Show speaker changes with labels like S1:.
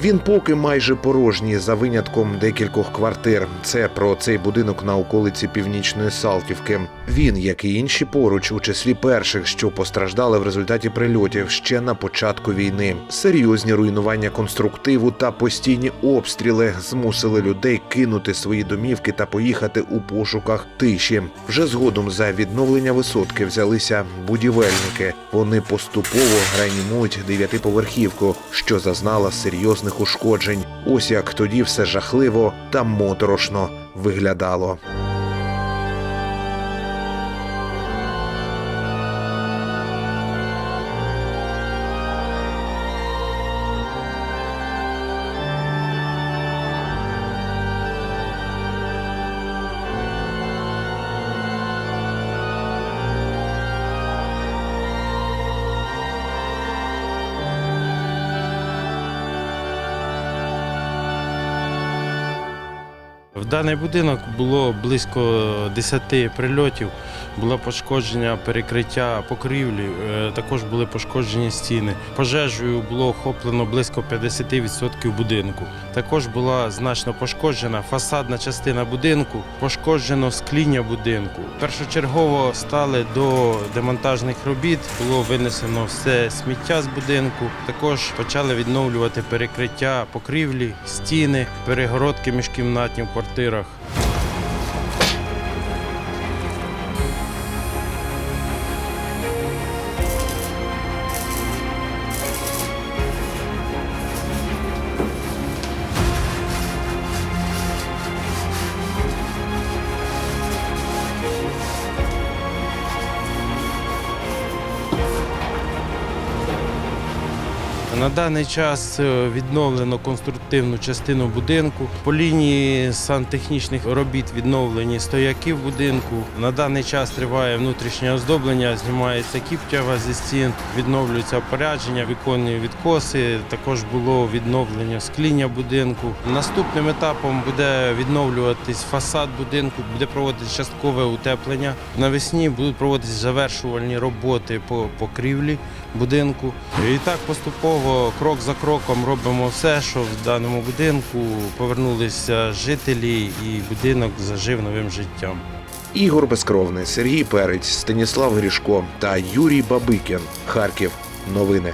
S1: Він поки майже порожній за винятком декількох квартир. Це про цей будинок на околиці північної Салтівки. Він, як і інші поруч, у числі перших, що постраждали в результаті прильотів ще на початку війни. Серйозні руйнування конструктиву та постійні обстріли змусили людей кинути свої домівки та поїхати у пошуках тиші. Вже згодом за відновлення висотки взялися будівельники. Вони поступово реанімують дев'ятиповерхівку, що зазнала серйозних ушкоджень. Ось як тоді все жахливо та моторошно виглядало.
S2: В даний будинок було близько 10 прильотів, було пошкодження перекриття покрівлі, е, також були пошкоджені стіни. Пожежею було охоплено близько 50% будинку. Також була значно пошкоджена фасадна частина будинку, пошкоджено скління будинку. Першочергово стали до демонтажних робіт, було винесено все сміття з будинку. Також почали відновлювати перекриття покрівлі, стіни, перегородки міжкімнатні в квартирах. На даний час е, відновлено конструктивну частину будинку. По лінії сантехнічних робіт відновлені стояки в будинку. На даний час триває внутрішнє оздоблення, знімається кіптява зі стін, відновлюється опорядження, віконні відкоси. Також було відновлення скління будинку. Наступним етапом буде відновлюватись фасад будинку, буде проводитися часткове утеплення. Навесні будуть проводитися завершувальні роботи по покрівлі будинку. І так поступово, крок за кроком, робимо все, що в даному будинку повернулися жителі і будинок зажив новим життям.
S1: Ігор Безкровний, Сергій Перець, Станіслав Грішко та Юрій Бабикін. Харків. Новини.